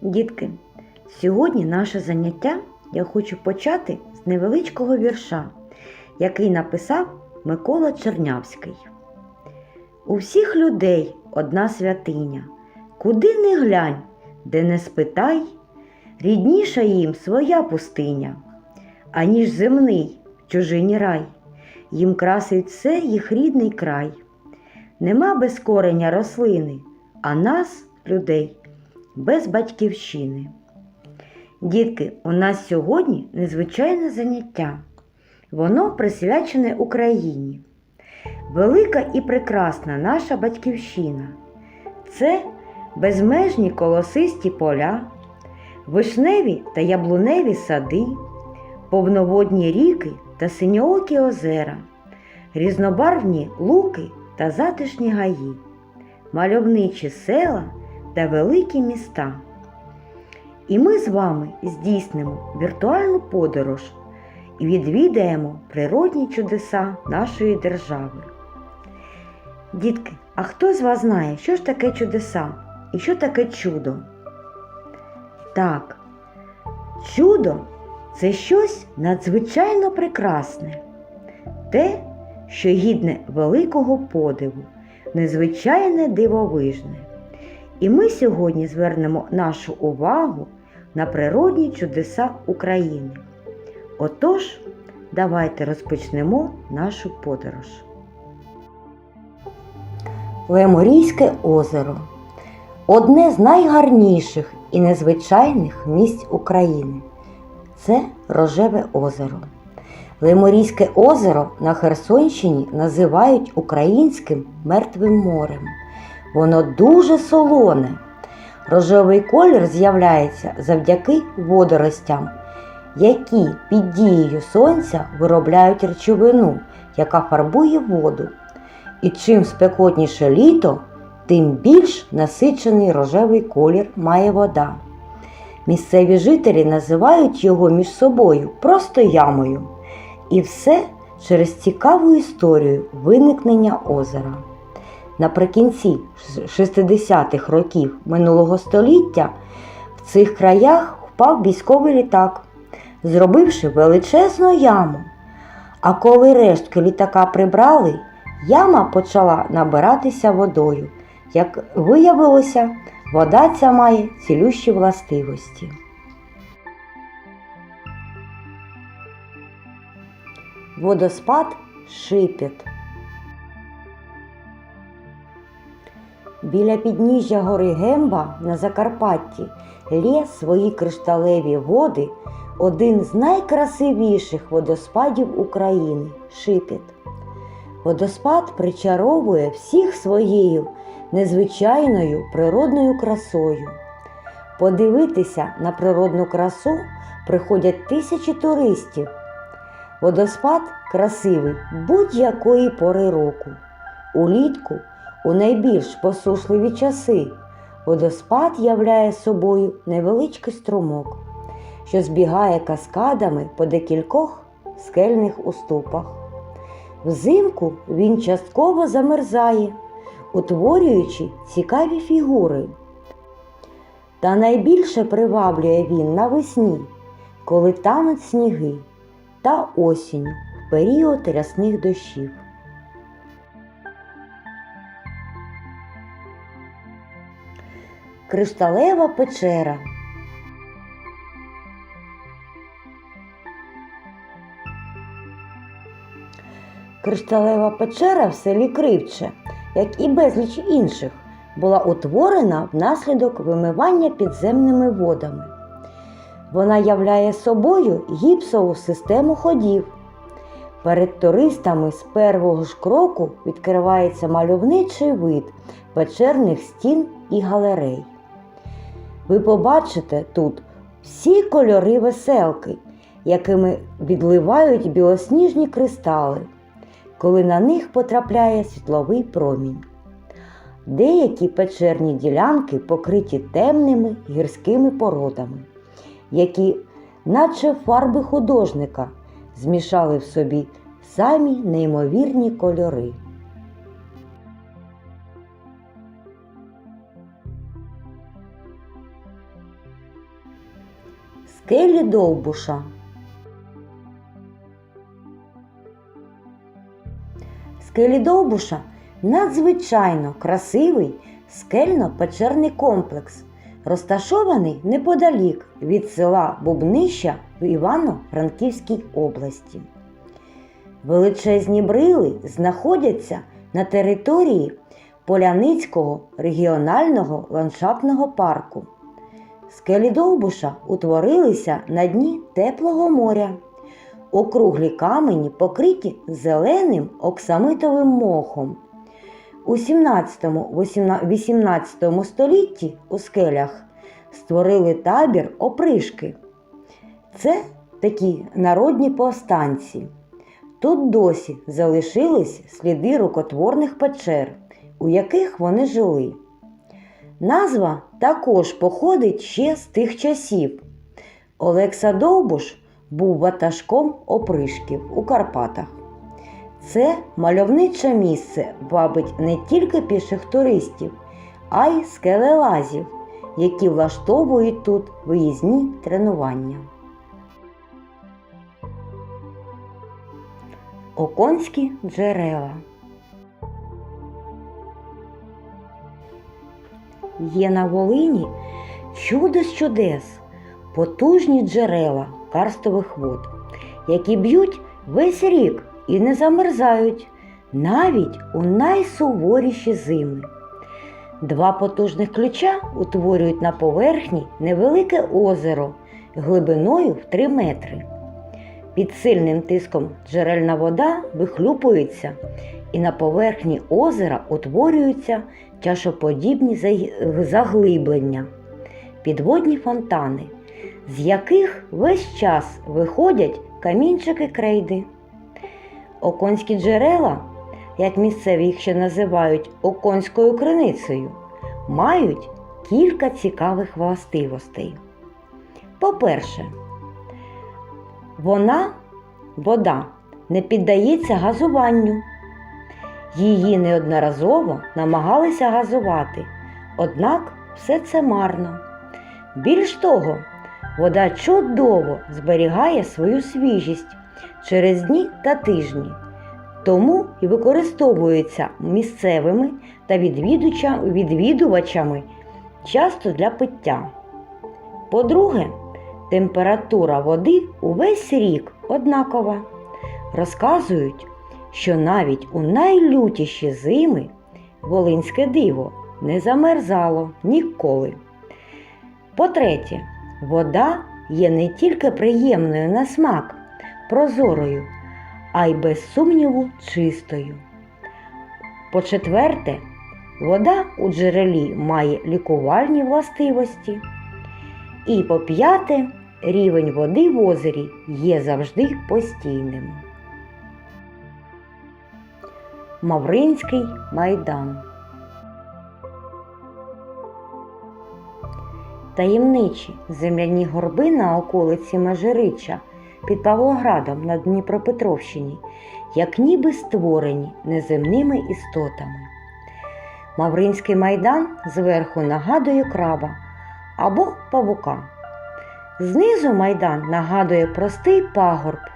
Дітки, сьогодні наше заняття я хочу почати з невеличкого вірша, який написав Микола Чернявський. У всіх людей одна святиня, куди не глянь, де не спитай, рідніша їм своя пустиня, аніж земний в чужині рай. Їм красить все їх рідний край. Нема без кореня рослини, а нас, людей, без батьківщини. Дітки, у нас сьогодні незвичайне заняття. Воно присвячене Україні. Велика і прекрасна наша батьківщина. Це безмежні колосисті поля, вишневі та яблуневі сади, повноводні ріки та синьоокі озера, різнобарвні луки та затишні гаї, мальовничі села та великі міста. І ми з вами здійснимо віртуальну подорож і відвідаємо природні чудеса нашої держави. Дітки, а хто з вас знає, що ж таке чудеса і що таке чудо? Так, чудо це щось надзвичайно прекрасне, те, що гідне великого подиву, незвичайне дивовижне. І ми сьогодні звернемо нашу увагу на природні чудеса України. Отож, давайте розпочнемо нашу подорож. Леморійське озеро одне з найгарніших і незвичайних місць України. Це Рожеве озеро. Леморійське озеро на Херсонщині називають українським мертвим морем. Воно дуже солоне. Рожевий колір з'являється завдяки водоростям, які під дією сонця виробляють речовину, яка фарбує воду. І чим спекотніше літо, тим більш насичений рожевий колір має вода. Місцеві жителі називають його між собою просто ямою. І все через цікаву історію виникнення озера. Наприкінці 60-х років минулого століття в цих краях впав військовий літак, зробивши величезну яму. А коли рештки літака прибрали, яма почала набиратися водою. Як виявилося, вода ця має цілющі властивості. Водоспад Шипіт. Біля підніжжя гори Гемба на Закарпатті лє свої кришталеві води один з найкрасивіших водоспадів України Шипіт. Водоспад причаровує всіх своєю незвичайною природною красою. Подивитися на природну красу приходять тисячі туристів. Водоспад красивий будь-якої пори року. Улітку у найбільш посушливі часи водоспад являє собою невеличкий струмок, що збігає каскадами по декількох скельних уступах. Взимку він частково замерзає, утворюючи цікаві фігури. Та найбільше приваблює він навесні, коли тануть сніги, та осінню в період рясних дощів. Кришталева печера. Кришталева печера в селі Кривче, як і безліч інших, була утворена внаслідок вимивання підземними водами. Вона являє собою гіпсову систему ходів. Перед туристами з першого ж кроку відкривається мальовничий вид печерних стін і галерей. Ви побачите тут всі кольори веселки, якими відливають білосніжні кристали, коли на них потрапляє світловий промінь. Деякі печерні ділянки покриті темними гірськими породами, які, наче фарби художника, змішали в собі самі неймовірні кольори. Скелі Довбуша. Скелі Довбуша надзвичайно красивий скельно-печерний комплекс, розташований неподалік від села Бубнища в Івано-Франківській області. Величезні брили знаходяться на території Поляницького регіонального ландшафтного парку. Скелі Довбуша утворилися на дні теплого моря. Округлі камені покриті зеленим оксамитовим мохом. У 17-18 столітті у скелях створили табір опришки. Це такі народні повстанці. Тут досі залишились сліди рукотворних печер, у яких вони жили. Назва також походить ще з тих часів. Олекса Довбуш був ватажком опришків у Карпатах. Це мальовниче місце вабить не тільки піших туристів, а й скелелазів, які влаштовують тут виїзні тренування. Оконські джерела. Є на Волині чудо з чудес, потужні джерела карстових вод, які б'ють весь рік і не замерзають навіть у найсуворіші зими. Два потужних ключа утворюють на поверхні невелике озеро глибиною в 3 метри. Під сильним тиском джерельна вода вихлюпується, і на поверхні озера утворюються чашоподібні заглиблення, підводні фонтани, з яких весь час виходять камінчики крейди. Оконські джерела, як місцеві їх ще називають оконською криницею, мають кілька цікавих властивостей. По-перше, вона, вода, не піддається газуванню. Її неодноразово намагалися газувати, однак все це марно. Більш того, вода чудово зберігає свою свіжість через дні та тижні, тому і використовується місцевими та відвідувачами часто для пиття. По-друге, температура води увесь рік однакова. Розказують, що навіть у найлютіші зими волинське диво не замерзало ніколи. По-третє, вода є не тільки приємною на смак, прозорою, а й без сумніву чистою. По-четверте, вода у джерелі має лікувальні властивості. І по п'яте, рівень води в озері є завжди постійним. Мавринський майдан. Таємничі земляні горби на околиці Межирича під Павлоградом на Дніпропетровщині, як ніби створені неземними істотами. Мавринський майдан зверху нагадує краба або павука. Знизу майдан нагадує простий пагорб.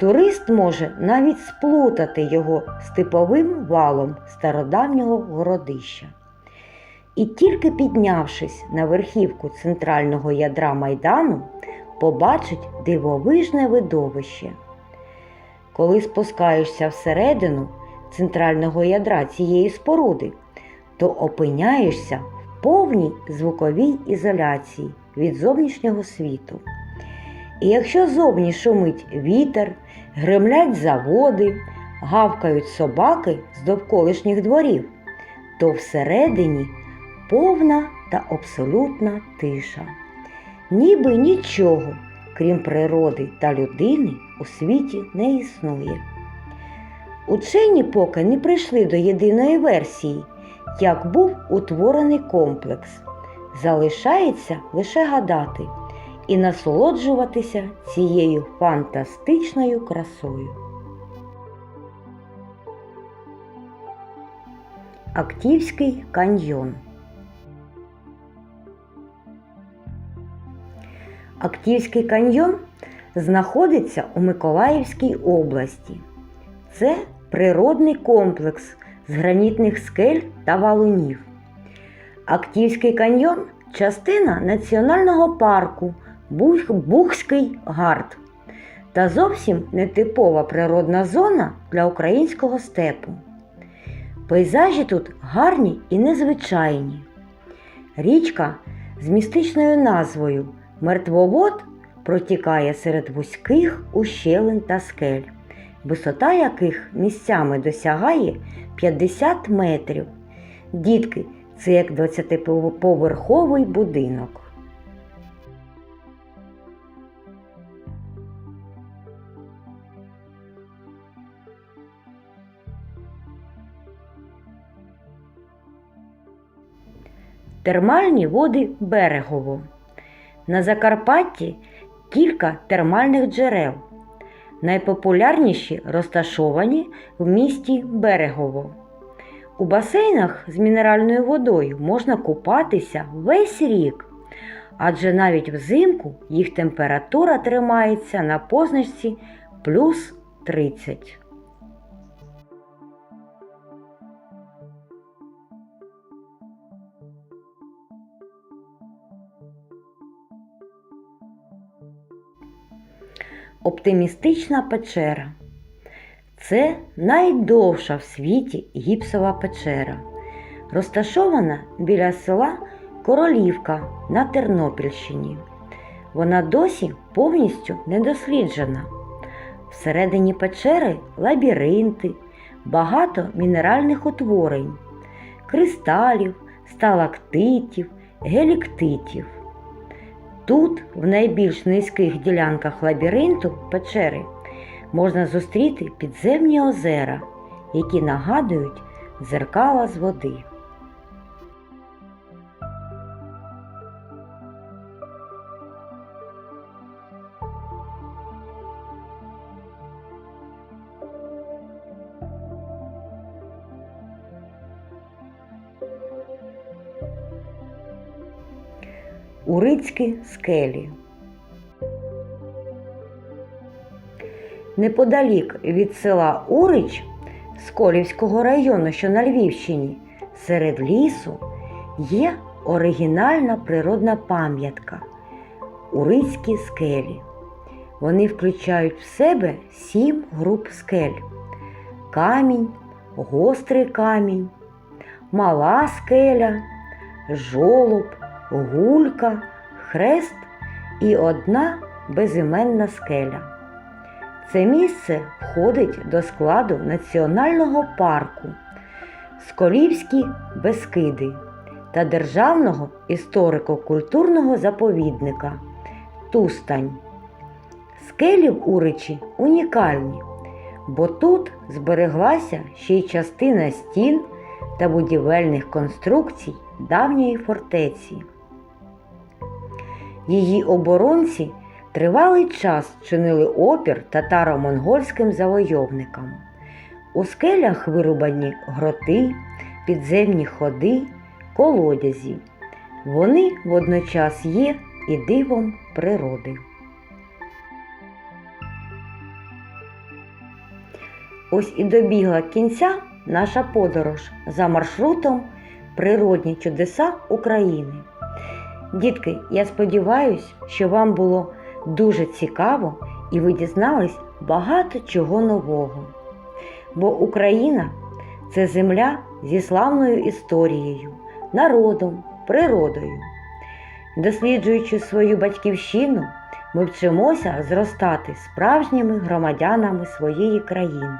Турист може навіть сплутати його з типовим валом стародавнього городища. І тільки піднявшись на верхівку центрального ядра майдану, побачить дивовижне видовище. Коли спускаєшся всередину центрального ядра цієї споруди, то опиняєшся в повній звуковій ізоляції від зовнішнього світу. І якщо зовні шумить вітер, гремлять заводи, гавкають собаки з довколишніх дворів, то всередині повна та абсолютна тиша. Ніби нічого, крім природи та людини, у світі не існує. Учені поки не прийшли до єдиної версії, як був утворений комплекс. Залишається лише гадати і насолоджуватися цією фантастичною красою. Актівський каньйон Актівський каньйон знаходиться у Миколаївській області. Це природний комплекс з гранітних скель та валунів. Актівський каньйон частина національного парку Бухський гард та зовсім нетипова природна зона для українського степу. Пейзажі тут гарні і незвичайні. Річка з містичною назвою Мертвовод протікає серед вузьких ущелин та скель, висота яких місцями досягає 50 метрів. Дітки, це як 20-поверховий будинок. Термальні води Берегово. На Закарпатті кілька термальних джерел. Найпопулярніші розташовані в місті Берегово. У басейнах з мінеральною водою можна купатися весь рік, адже навіть взимку їх температура тримається на позначці плюс 30. Оптимістична печера. Це найдовша в світі гіпсова печера, розташована біля села Королівка на Тернопільщині. Вона досі повністю не досліджена. Всередині печери лабіринти, багато мінеральних утворень, кристалів, сталактитів, геліктитів. Тут, в найбільш низьких ділянках лабіринту печери, можна зустріти підземні озера, які нагадують дзеркала з води. Урицькі скелі. Неподалік від села Урич Сколівського району, що на Львівщині, серед лісу є оригінальна природна пам'ятка Урицькі скелі. Вони включають в себе сім груп скель: камінь, гострий камінь, мала скеля, жолоб, гулька, хрест і одна безіменна скеля. Це місце входить до складу національного парку Сколівські Бескиди та Державного історико-культурного заповідника Тустань. Скелі в Уричі унікальні, бо тут збереглася ще й частина стін та будівельних конструкцій давньої фортеці. Її оборонці тривалий час чинили опір татаро-монгольським завойовникам. У скелях вирубані гроти, підземні ходи, колодязі. Вони водночас є і дивом природи. Ось і добігла кінця наша подорож за маршрутом Природні чудеса України. Дітки, я сподіваюся, що вам було дуже цікаво і ви дізнались багато чого нового. Бо Україна це земля зі славною історією, народом, природою. Досліджуючи свою батьківщину, ми вчимося зростати справжніми громадянами своєї країни.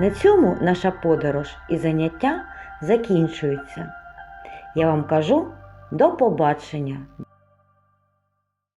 На цьому наша подорож і заняття закінчуються. Я вам кажу до побачення!